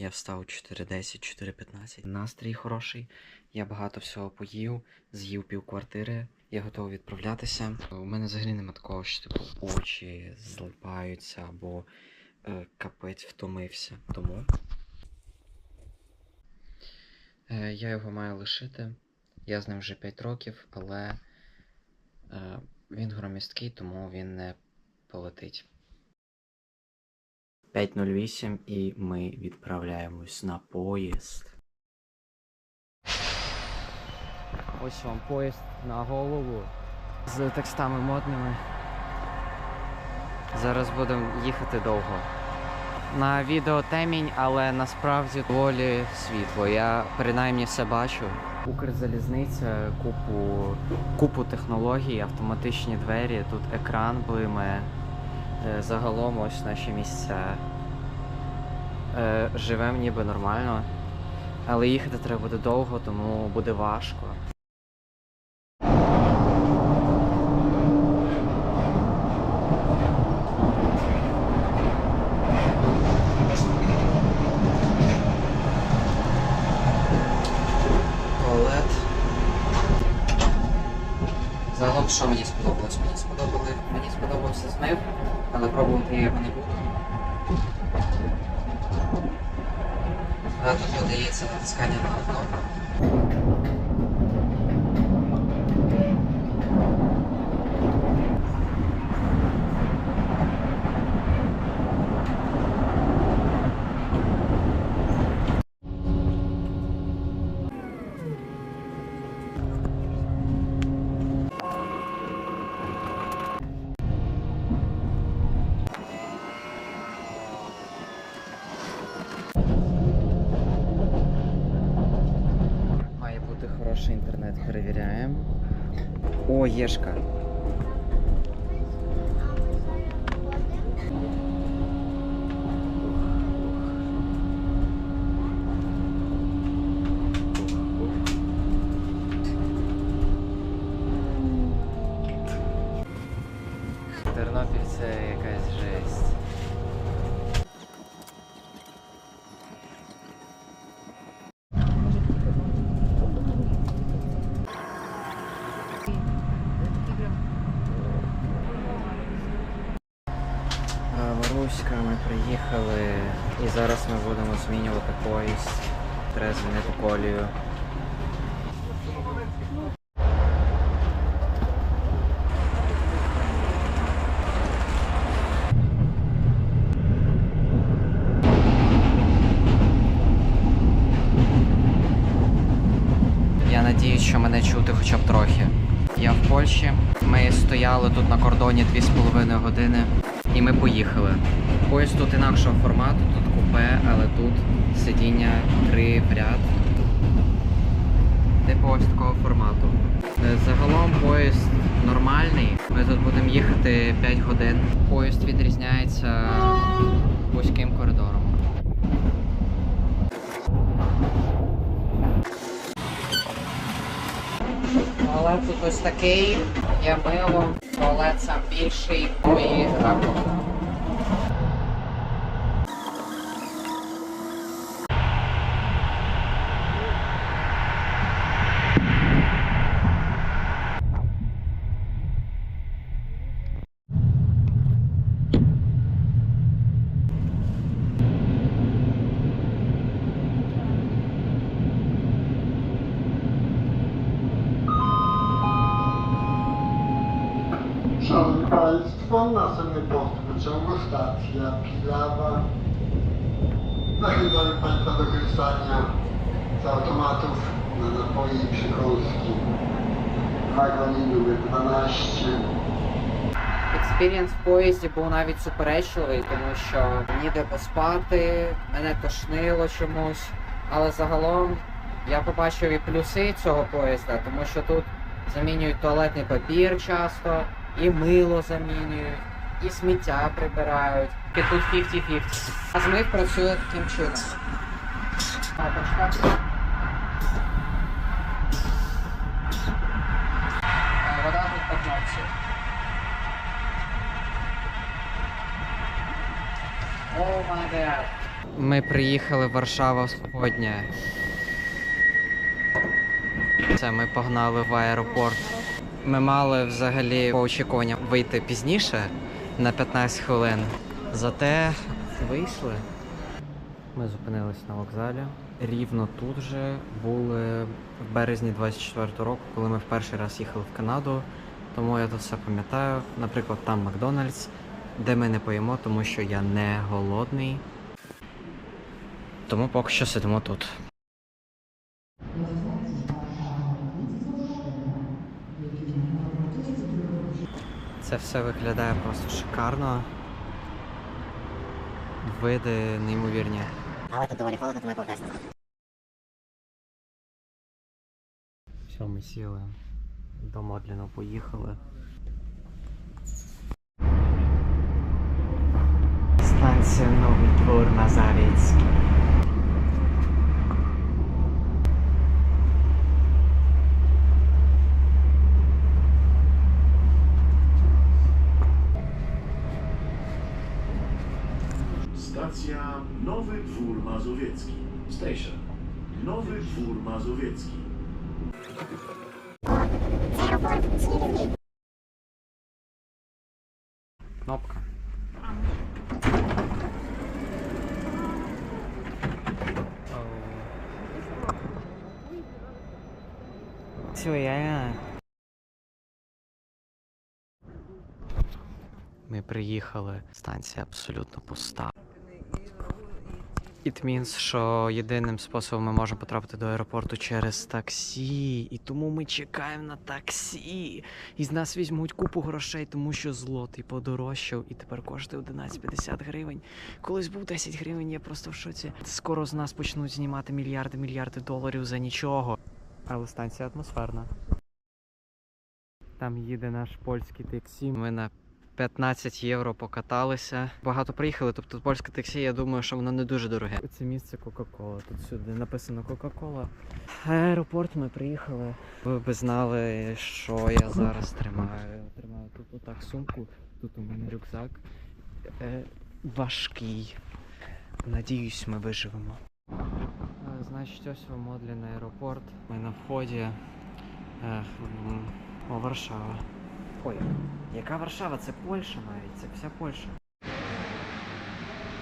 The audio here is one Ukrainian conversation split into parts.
Я встав 4.10, 4.15. Настрій хороший. Я багато всього поїв, з'їв пів квартири. Я готовий відправлятися. У мене взагалі нема такого, що типу очі злипаються або е, капець втомився. Тому е, я його маю лишити. Я з ним вже 5 років, але е, він громісткий, тому він не полетить. 5.08 і ми відправляємось на поїзд. Ось вам поїзд на голову з текстами модними. Зараз будемо їхати довго. На відео темінь, але насправді доволі світло. Я принаймні все бачу. Укрзалізниця, купу, купу технологій, автоматичні двері, тут екран блимає. Е, Загалом ось наші місця. Е, Живемо ніби нормально. Але їхати треба буде довго, тому буде важко. Туалет. Загалом, що мені сподобалось? Мені сподобали, мені сподобався змив, але пробувати я його не буду. А тут додається натискання на кнопку. Має бути хороший інтернет, перевіряємо. О, Єшка. Приїхали і зараз ми будемо змінювати поїзд. Треба змінити колію. Я надіюсь, що мене чути хоча б трохи. Я в Польщі. Ми стояли тут на кордоні 2,5 години і ми поїхали. Поїзд тут інакшого формату, тут купе, але тут сидіння три в ряд. Типу ось такого формату. Е, Загалом поїзд нормальний. Ми тут будемо їхати 5 годин. Поїзд відрізняється вузьким коридором. Туалет тут ось такий, є мило, туалет сам більший, і раковина. Na napoje i przekąski. Wagonie numer 12. Експірієнс в поїзді був навіть суперечливий, тому що ніде поспати, мене тошнило чомусь. Але загалом я побачив і плюси цього поїзда, тому що тут замінюють туалетний папір часто, і мило замінюють, і сміття прибирають. І тут 50-50. А змив працює таким чином. Ми приїхали в Варшава сьогодні. Це ми погнали в аеропорт. Ми мали взагалі по очікуванням вийти пізніше на 15 хвилин. Зате вийшли. Ми зупинились на вокзалі. Рівно тут же були в березні 24-го року, коли ми в перший раз їхали в Канаду. Тому я тут все пам'ятаю. Наприклад, там Макдональдс, де ми не поїмо, тому що я не голодний. Тому поки що сидимо тут. Це все виглядає просто шикарно. Види неймовірні. Але тут доволі холодно, тому я повертаюся. Все, ми сіли. До Модліна поїхали. Konwencyjnowy Dwór Mazowiecki. Stacja Nowy Dwór Mazowiecki. Station. Nowy Dwór Mazowiecki. Я. Ми приїхали. Станція абсолютно пуста. It means, що єдиним способом ми можемо потрапити до аеропорту через таксі. І тому ми чекаємо на таксі. І з нас візьмуть купу грошей, тому що злотий подорожчав і тепер коштує 11,50 гривень. Колись був 10 гривень, я просто в шоці. Скоро з нас почнуть знімати мільярди мільярди доларів за нічого. Але станція атмосферна. Там їде наш польський таксі. Ми на 15 євро покаталися. Багато приїхали, тобто польське таксі, я думаю, що воно не дуже дороге. Це місце Кока-Кола. Тут сюди написано Кока-Кола. Аеропорт ми приїхали. Ви б знали, що я зараз тримаю. Тримаю тут отак сумку, тут у мене рюкзак. Е, важкий. Надіюсь, ми виживемо. Е, Значить, ось ви Модлін аеропорт. Ми на вході. Е, м, О, Варшава. Ой, яка Варшава? Це Польща навіть, це вся Польща.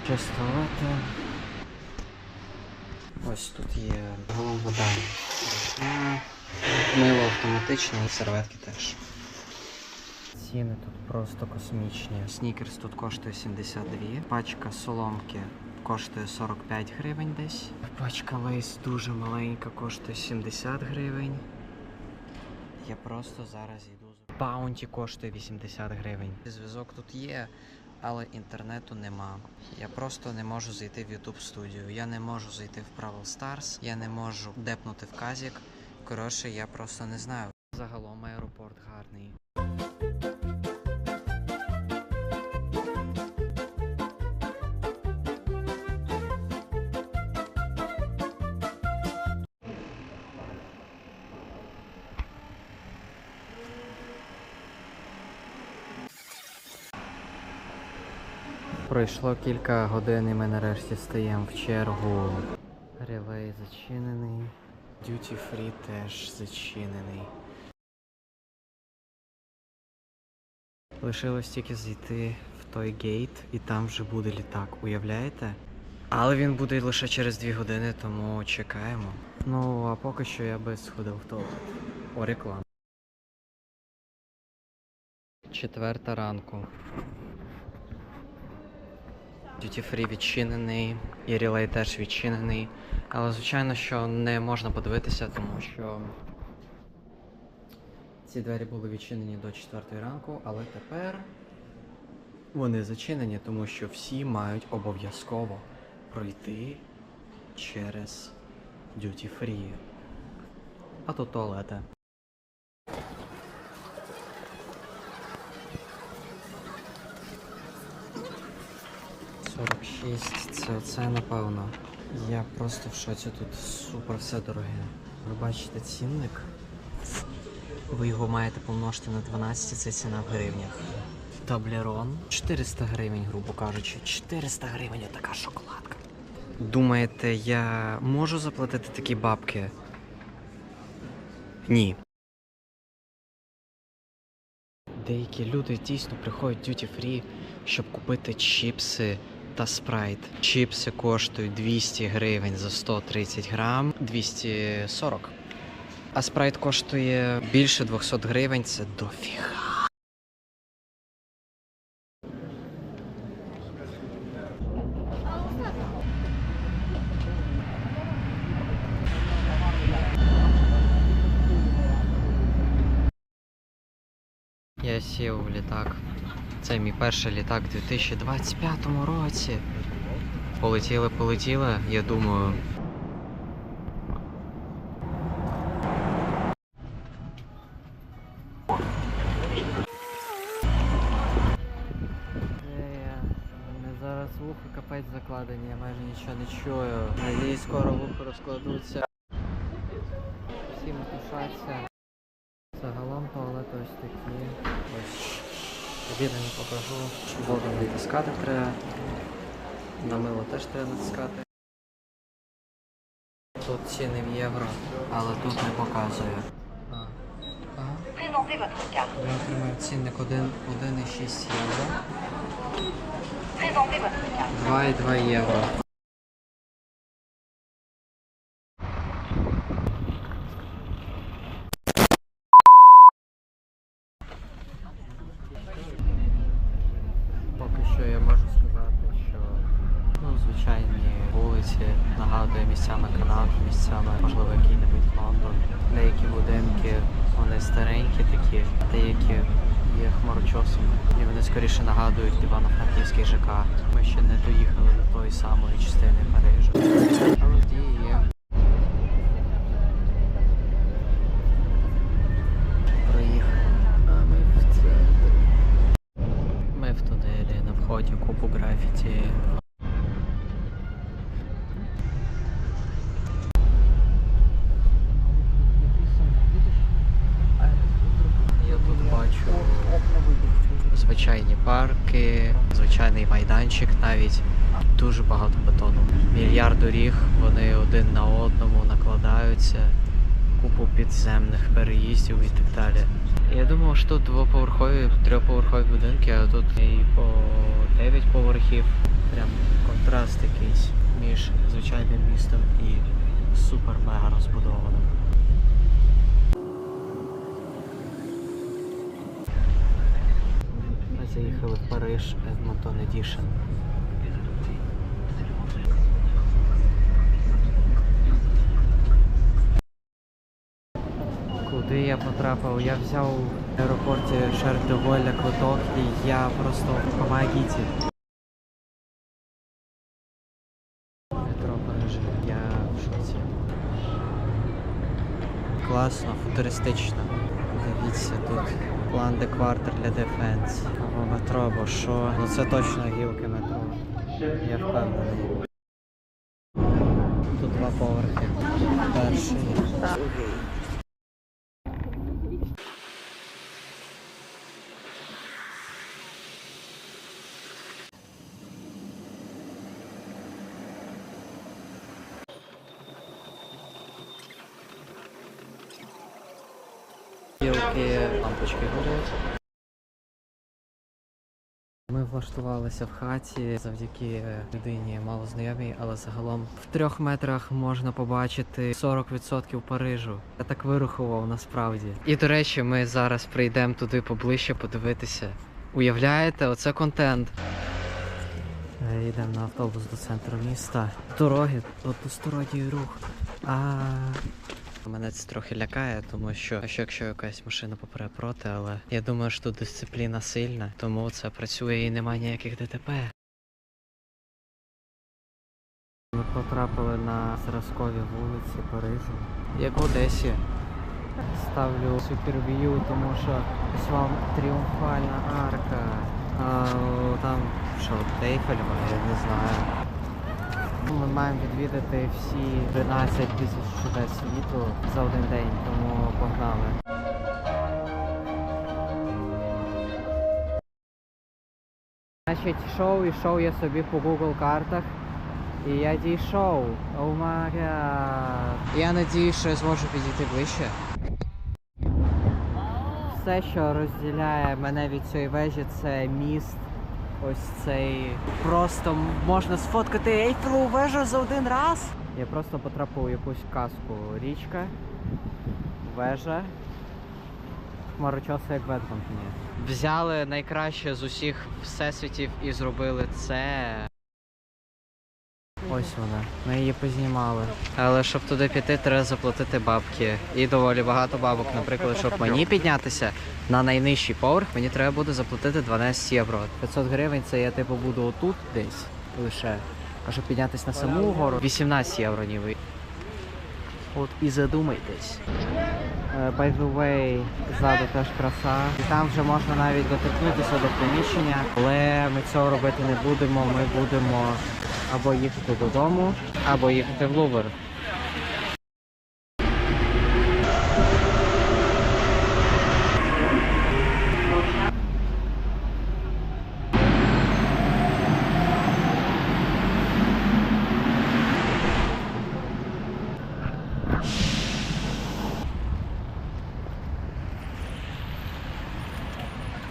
Частувати. Ось тут є голова вода. Мило автоматичне і серветки теж. Ціни тут просто космічні. Снікерс тут коштує 72. Пачка соломки коштує 45 гривень десь. Пачка лейс дуже маленька, коштує 70 гривень. Я просто зараз йду з Баунті коштує 80 гривень. Зв'язок тут є, але інтернету нема. Я просто не можу зайти в YouTube студію. Я не можу зайти в Brawl Stars, я не можу депнути в казік. Коротше, я просто не знаю. Загалом аеропорт гарний. Пройшло кілька годин і ми нарешті стаємо в чергу. Релей зачинений. Duty Free теж зачинений. Лишилось тільки зайти в той гейт, і там вже буде літак, уявляєте? Але він буде лише через 2 години, тому чекаємо. Ну, а поки що я би сходив в туалет. О, реклама. Четверта ранку. Duty Free відчинений, і релей теж відчинений. Але звичайно, що не можна подивитися, тому що ці двері були відчинені до 4 ранку, але тепер вони зачинені, тому що всі мають обов'язково пройти через Duty Free. А то туалети. Сорок шість, це оце напевно. Я просто в шоці тут супер все дороге. Ви бачите цінник? Ви його маєте помножити на 12, це ціна в гривнях. Таблерон. 400 гривень, грубо кажучи. 400 гривень така шоколадка. Думаєте, я можу заплатити такі бабки? Ні. Деякі люди дійсно приходять в duty free, щоб купити чіпси та спрайт. Чіпси коштують 200 гривень за 130 грам, 240. А спрайт коштує більше 200 гривень, це дофіга. Я сів в літак. Це мій перший літак у 2025 році. Полетіли, полетіли, я думаю. Мене зараз вухо капець закладені, я майже нічого не чую. Надіюсь, скоро вухо розкладуться. Всі метушаться. Загалом туалети ось такі. Ось. Не покажу. Воду натискати треба. На мило теж треба натискати. Тут ціни в євро, але тут не показує. Я отримав цінник 1,6 євро. Présentez votre carte. 2,2 євро. Поки що я можу сказати, що ну, звичайні вулиці нагадує місцями Канаду, місцями, можливо, який-небудь Лондон. Деякі будинки, вони старенькі такі, деякі є хмарочосами. І вони скоріше нагадують Івано-Франківський ЖК. Ми ще не доїхали до тої самої частини Парижа. Накладаються, купу підземних переїздів і так далі. Я думав, що тут двоповерхові, трьохповерхові будинки, а тут і по 9 поверхів. Прям контраст якийсь між звичайним містом і супер-мега розбудованим. Ми заїхали в Париж Edmonton Edition. Куди я потрапив? Я взяв в аеропорті де квиток і я просто помогите. Метро Парижа. Я в шоці. Класно, футуристично. Дивіться тут. План де квартер для Дефенс. Або метро, або що. Ну це точно гілки метро. Я впевнений. Тут два поверхи. Перший. Гілки, лампочки горять. Ми влаштувалися в хаті завдяки людині мало знайомій, але загалом в трьох метрах можна побачити 40% Парижу. Я так вирахував насправді. І до речі, ми зараз прийдемо туди поближче подивитися. Уявляєте, оце контент. Е, Йдемо на автобус до центру міста. Дороги, односторонній рух. А Мене це трохи лякає, тому що що якщо якась машина попере проти, але я думаю, що дисципліна сильна, тому це працює і немає ніяких ДТП. Ми потрапили на зразкові вулиці Парижу, як в Одесі. Ставлю суперв'ю, тому що ось вам тріумфальна арка. А там що, Дейфельма, я не знаю. Ми маємо відвідати всі 13 тисяч чудес світу за один день, тому погнали. Значить, йшов, ішов я собі по Google картах. І я дійшов. О май гад. Я надію, що я зможу підійти ближче. Все, що розділяє мене від цієї вежі, це міст. Ось цей. Просто можна сфоткати Ейфелеву вежу за один раз. Я просто потрапив у якусь казку. Річка, вежа, хмарочоса як в Взяли найкраще з усіх всесвітів і зробили це. Ось вона. Ми її познімали. Але щоб туди піти, треба заплатити бабки. І доволі багато бабок. Наприклад, щоб мені піднятися на найнижчий поверх, мені треба буде заплатити 12 євро. 500 гривень це я типу буду отут десь лише. А щоб піднятися на саму гору, 18 євро ніби. От і задумайтесь. Е, By the way, ззаду теж краса. І там вже можна навіть доторкнутися до приміщення, але ми цього робити не будемо. Ми будемо або їхати додому, або їхати в Лувр.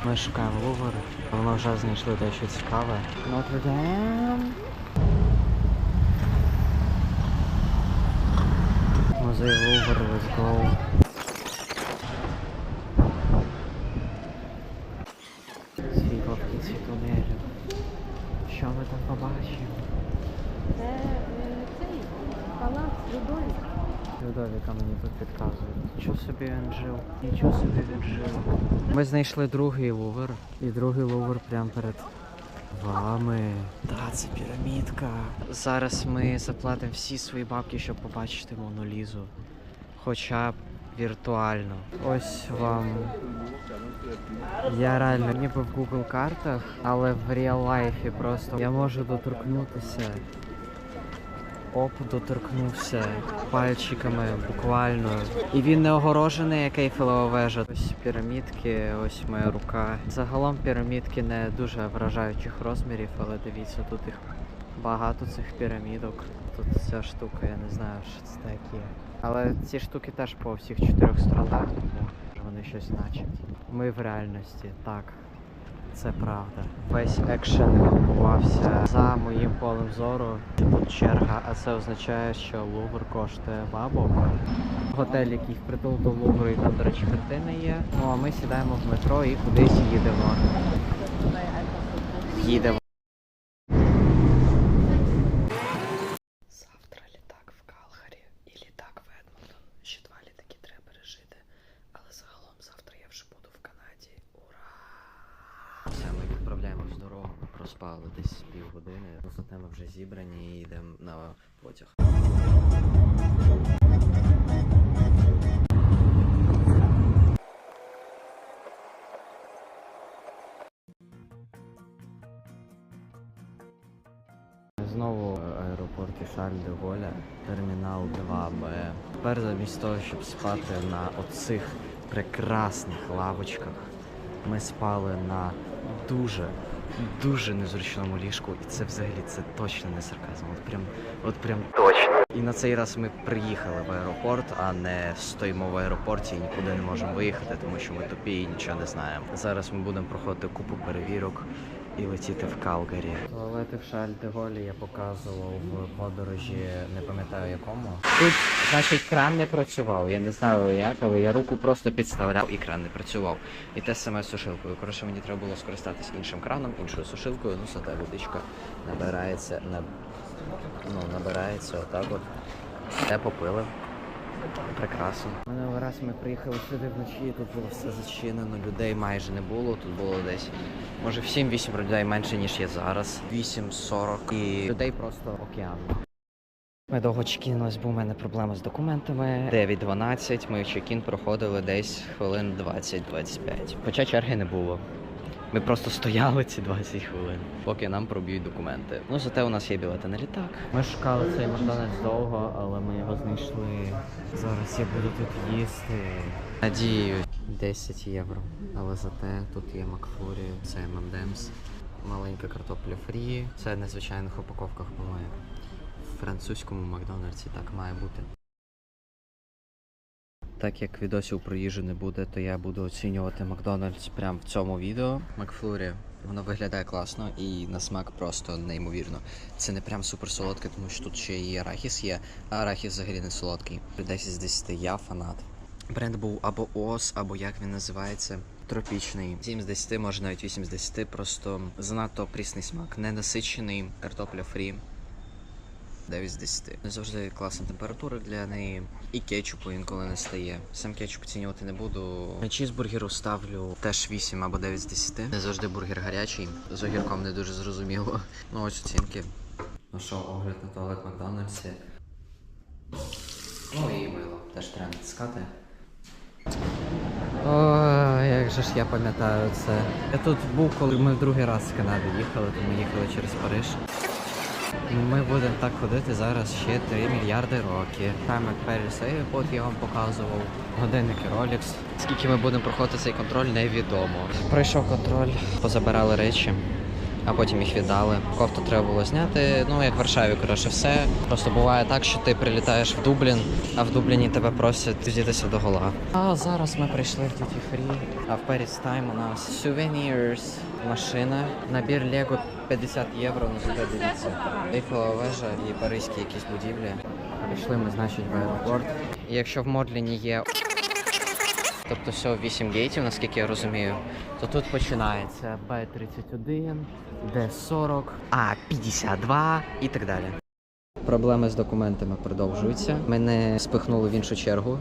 Ми шукаємо Лувр. Ми вже знайшли дещо цікаве. Нотр-Дам. Музей Лувр, let's go. Світло в кінці тунелю. Що ми там побачимо? Це е, цей палац Людовік. Людовіка мені тут підказує. Нічого собі він жив. Нічого собі він жив. Ми знайшли другий лувр. І другий лувр прямо перед вами. Та, це пірамідка. Зараз ми заплатимо всі свої бабки, щоб побачити Монолізу. Хоча б віртуально. Ось вам. Я реально ніби в Google картах, але в реал лайфі просто я можу доторкнутися. Оп, доторкнувся пальчиками буквально. І він не огорожений, як Ейфелева вежа. Ось пірамідки, ось моя рука. Загалом пірамідки не дуже вражаючих розмірів, але дивіться, тут їх багато цих пірамідок. Тут ця штука, я не знаю, що це таке. Але ці штуки теж по всіх чотирьох сторонах, тому вони щось значать. Ми в реальності, так. Це правда. Весь екшен відбувався за моїм полем зору. Тут черга, а це означає, що Лувр коштує бабок. Готель, який впритул до Лувру, і там, до речі, картини є. Ну а ми сідаємо в метро і кудись їдемо. Їдемо. Завтра літак в Калгарі і літак в Едмонтон. Ще два літаки треба пережити. Але загалом завтра я вже буду в Канаді. Ура! Все, ми відправляємось в дорогу. Проспали десь півгодини. Зате ми вже зібрані і йдемо на потяг. Знову аеропорт де Голля, термінал 2Б. Тепер замість того, щоб спати на оцих прекрасних лавочках, ми спали на дуже, дуже незручному ліжку. І це взагалі це точно не сарказм. От прям, от прям точно. І на цей раз ми приїхали в аеропорт, а не стоїмо в аеропорті і нікуди не можемо виїхати, тому що ми тупі і нічого не знаємо. Зараз ми будемо проходити купу перевірок і летіти в Калгарі. Туалети в Шаль де Голі я показував в подорожі, не пам'ятаю якому. Тут, значить, кран не працював. Я не знаю як, але я руку просто підставляв і кран не працював. І те саме з сушилкою. Коротше, мені треба було скористатись іншим краном, іншою сушилкою. Ну, зате водичка набирається, на... ну, набирається отак от. Те попили. Прекрасно. Минулий раз ми приїхали сюди вночі, тут було все зачинено, людей майже не було. Тут було десь, може, в 7-8 людей менше, ніж є зараз. 8-40 і людей просто океан. Ми довго чекінулись, бо у мене проблема з документами. 9-12, ми чекін проходили десь хвилин 20-25. Хоча черги не було. Ми просто стояли ці 20 хвилин, поки нам проб'ють документи. Ну, зате у нас є білети на літак. Ми шукали цей Макдональдс довго, але ми його знайшли. Зараз я буду тут їсти. Надію 10 євро. Але зате тут є Макфлурі, це ММДМС. маленька картопля фрі. Це в незвичайних упаковках буває. В французькому Макдональдсі так має бути. Так як відосів про їжу не буде, то я буду оцінювати Макдональдс прямо в цьому відео. Макфлурі, воно виглядає класно і на смак просто неймовірно. Це не прям супер солодке, тому що тут ще і арахіс є, а арахіс взагалі не солодкий. 10 з 10 я фанат. Бренд був або ОС, або як він називається. Тропічний. 7 з 10, може навіть 8 з 10, просто занадто прісний смак. Ненасичений, картопля фрі. 9 з 10. Не завжди класна температура для неї. І кетчупу інколи не стає. Сам кетчуп оцінювати не буду. Чізбургеру ставлю теж 8 або 9 з 10. Не завжди бургер гарячий. З огірком не дуже зрозуміло. Ну ось оцінки. Ну що, огляд на туалет Макдональдсі. Ну і мило. Теж треба натискати. О, як же ж я пам'ятаю це. Я тут був, коли ми в другий раз з Канади їхали, то ми їхали через Париж. Ми будемо так ходити зараз ще 3 мільярди років. At Paris Airport я вам показував. Годинники Rolex. Скільки ми будемо проходити цей контроль, невідомо. Пройшов контроль, позабирали речі, а потім їх віддали. Кофту треба було зняти. Ну, як в Варшаві, коротше, все. Просто буває так, що ти прилітаєш в Дублін, а в Дубліні тебе просять взітися до гола. А зараз ми прийшли в Duty Free, а в Paris Time у нас souvenirs, машина, набір Лего 50 євро, ну зате дивіться. Ейфелева вежа і паризькі якісь будівлі. Прийшли ми, значить, в аеропорт. І якщо в Модліні є тобто всього 8 гейтів, наскільки я розумію, то тут починається Б31, Д40, А52 і так далі. Проблеми з документами продовжуються. Мене спихнули в іншу чергу,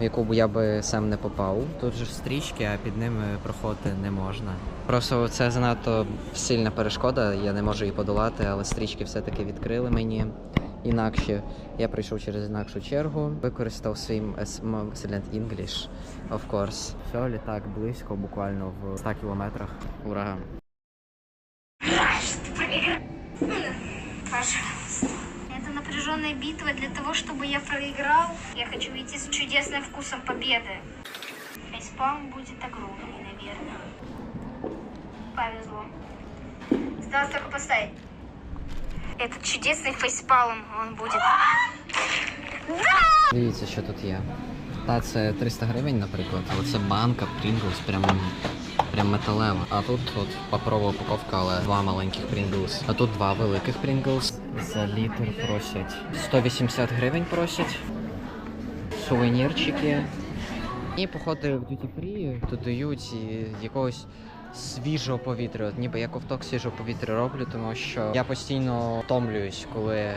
в яку б я би сам не попав. Тут же ж стрічки, а під ними проходити не можна. Просто це занадто сильна перешкода, я не можу її подолати, але стрічки все-таки відкрили мені інакше. Я прийшов через інакшу чергу, використав свій Excellent English, of course. Все, літак близько, буквально в 100 кілометрах. Ура! Пожалуйста Это напряженная битва для того, чтобы я проиграл. Я хочу уйти с чудесным вкусом победы. Фейспалм будет огромный, наверное. Повезло. Осталось только поставить. Этот чудесный фейспалм, он будет... Дивіться, що тут є. Та це 300 гривень, наприклад, але це банка Pringles, прям, прям металева. А тут от паперова упаковка, але два маленьких Pringles. А тут два великих Pringles. За літр просять 180 гривень просять. Сувенірчики. І походи в Duty Free додають якогось свіжого повітря. От ніби я ковток свіжого повітря роблю, тому що я постійно втомлююсь, коли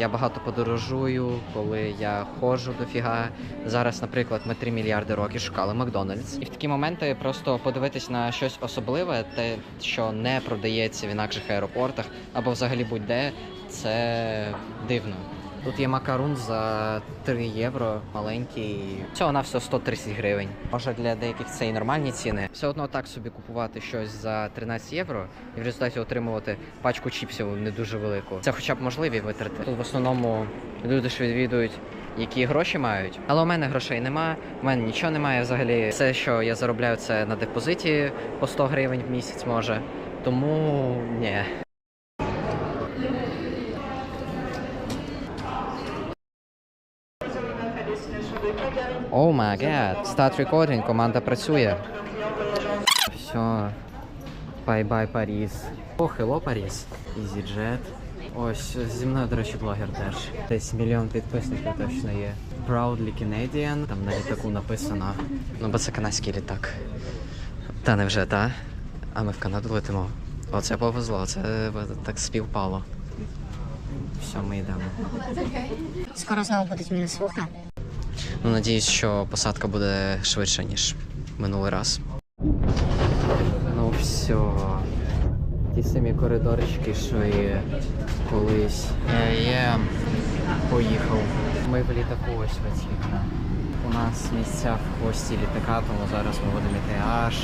я багато подорожую, коли я ходжу дофіга. Зараз, наприклад, ми 3 мільярди років шукали Макдональдс. І в такі моменти просто подивитись на щось особливе, те, що не продається в інакших аеропортах або взагалі будь-де, це дивно. Тут є макарун за 3 євро, маленький. Цього на все 130 гривень. Може для деяких це і нормальні ціни. Все одно так собі купувати щось за 13 євро і в результаті отримувати пачку чіпсів не дуже велику. Це хоча б можливі витрати. Тут в основному люди ж відвідують. Які гроші мають, але у мене грошей нема, у мене нічого немає взагалі. Все, що я заробляю, це на депозиті по 100 гривень в місяць може. Тому ні. О май гад, старт рекординг, команда працює. Все. Бай-бай, Паріс. О, хело, Паріс. EasyJet. Ось зі мною, до речі, блогер теж. Десь мільйон підписників точно є. Proudly Canadian. Там на літаку написано. Ну, бо це канадський літак. Та невже, та? А ми в Канаду летимо. Оце повезло, це так співпало. Все, ми йдемо. Скоро знову будуть мінус вуха. Ну, надіюсь, що посадка буде швидше, ніж минулий раз. Ну все. Ті самі коридорчики, що і колись. Е, Є. Поїхав. Ми в літаку ось вицвітно. У нас місця в хвості літака, тому зараз ми будемо йти аж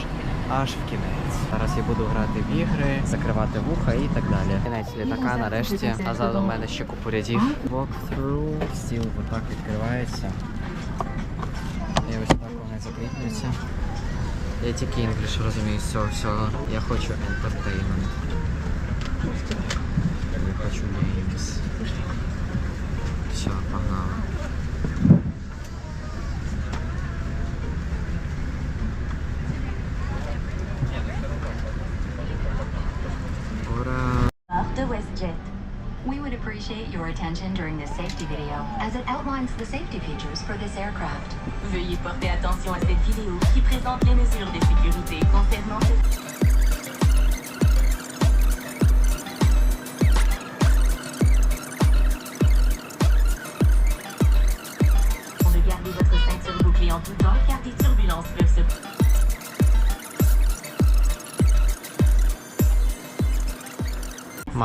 аж в кінець. Зараз я буду грати в ігри, закривати вуха і так далі. Кінець літака нарешті. А ззаду в мене ще купу рядів. Walk-through. Стіл отак відкривається. І ось так вони закріплюються. Я тільки інгліш розумію з цього всього. Я хочу entertainment. Хочу мікс. Все, погнали. Attention during this safety video, as it outlines the safety features for this aircraft. Veuillez porter attention à cette vidéo qui présente les mesures de sécurité concernant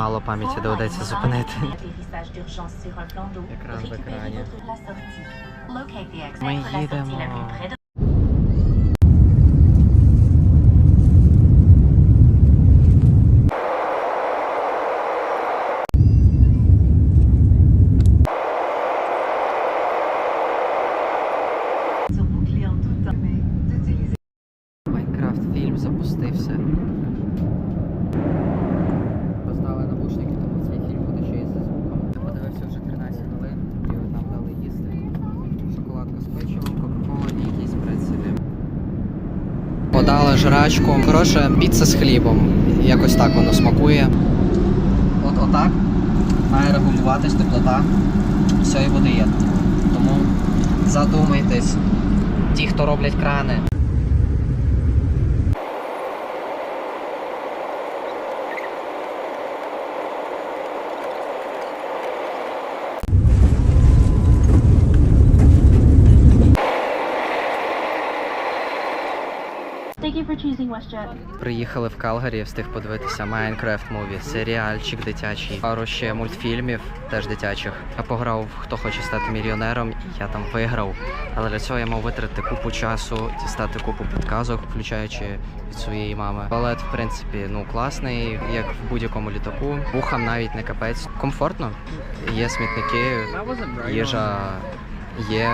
Мало пам'яті доведеться зупинити. Écran в екрані. Ми їдемо. plus près de Sur bouclée en tout temps. D'utiliser Майнкрафт фільм запустився. Поставили навушники, тому цей фільм буде ще й зі звуком. Подивився вже 13 хвилин, і от нам дали їсти. Шоколадка з печивом, кока-кола і якісь прицелі. Подали жрачку. Коротше, піца з хлібом. Якось так воно смакує. От отак має регулюватись теплота всієї води. Тому задумайтесь, ті, хто роблять крани. Приїхали в Калгарі, встиг подивитися Майнкрафт муві, серіальчик дитячий, пару ще мультфільмів, теж дитячих. Я пограв Хто хоче стати мільйонером, і я там виграв. Але для цього я мав витратити купу часу, дістати купу підказок, включаючи від своєї мами. Балет, в принципі, ну класний, як в будь-якому літаку. Вухам навіть не капець. Комфортно. Є смітники, їжа є.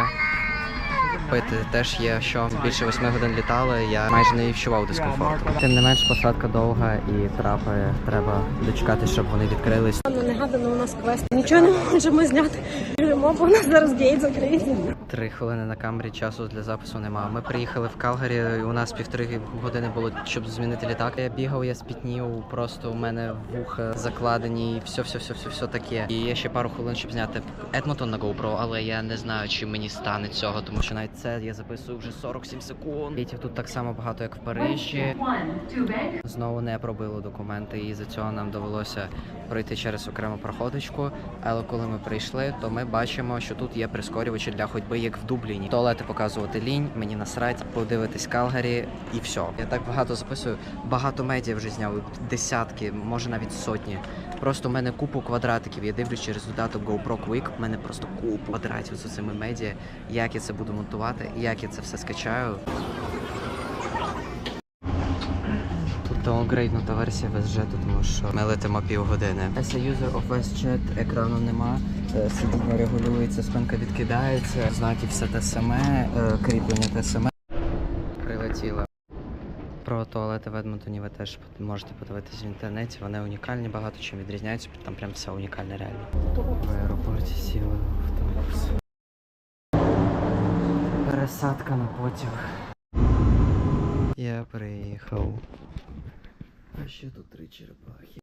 Пити теж є, що більше восьми годин літали, я майже не відчував дискомфорту. Тим не менш, посадка довга і трапи треба дочекати, щоб вони відкрились. Негадано у нас квест. Нічого не можемо зняти. Бо у нас зараз гейт закриється. Три хвилини на камері часу для запису нема. Ми приїхали в Калгарі. У нас півтори години було, щоб змінити літак. Я бігав, я спітнів, просто у мене вуха закладені, і все, все, все, все, все таке. І є ще пару хвилин, щоб зняти Едмонтон на GoPro, але я не знаю, чи мені стане цього, тому що навіть це я записую вже 47 секунд. Літів тут так само багато, як в Парижі. Знову не пробили документи, і за цього нам довелося пройти через окрему проходочку. Але коли ми прийшли, то ми бачимо, що тут є прискорювачі для ходьби, як в Дубліні. Туалети показувати лінь, мені насрать, подивитись Калгарі і все. Я так багато записую. Багато медіа вже зняв, десятки, може навіть сотні. Просто в мене купу квадратиків. Я дивлюсь через додаток GoPro Quick, в мене просто купу квадратів з цими медіа. Як я це буду монтувати, як я це все скачаю. Тут даунгрейднута версія WestJet, тому що ми летимо півгодини. As a user of WestJet екрану нема, е, сидіння регулюється, спинка відкидається, знаки все те саме, е, кріплення те саме. Прилетіло. Про туалети в Едмонтоні ви теж можете подивитись в інтернеті. Вони унікальні, багато чим відрізняються, там прям все унікальне реально. В аеропорті сіли в автобус. Пересадка на потяг. Я приїхав. А ще тут три черепахи.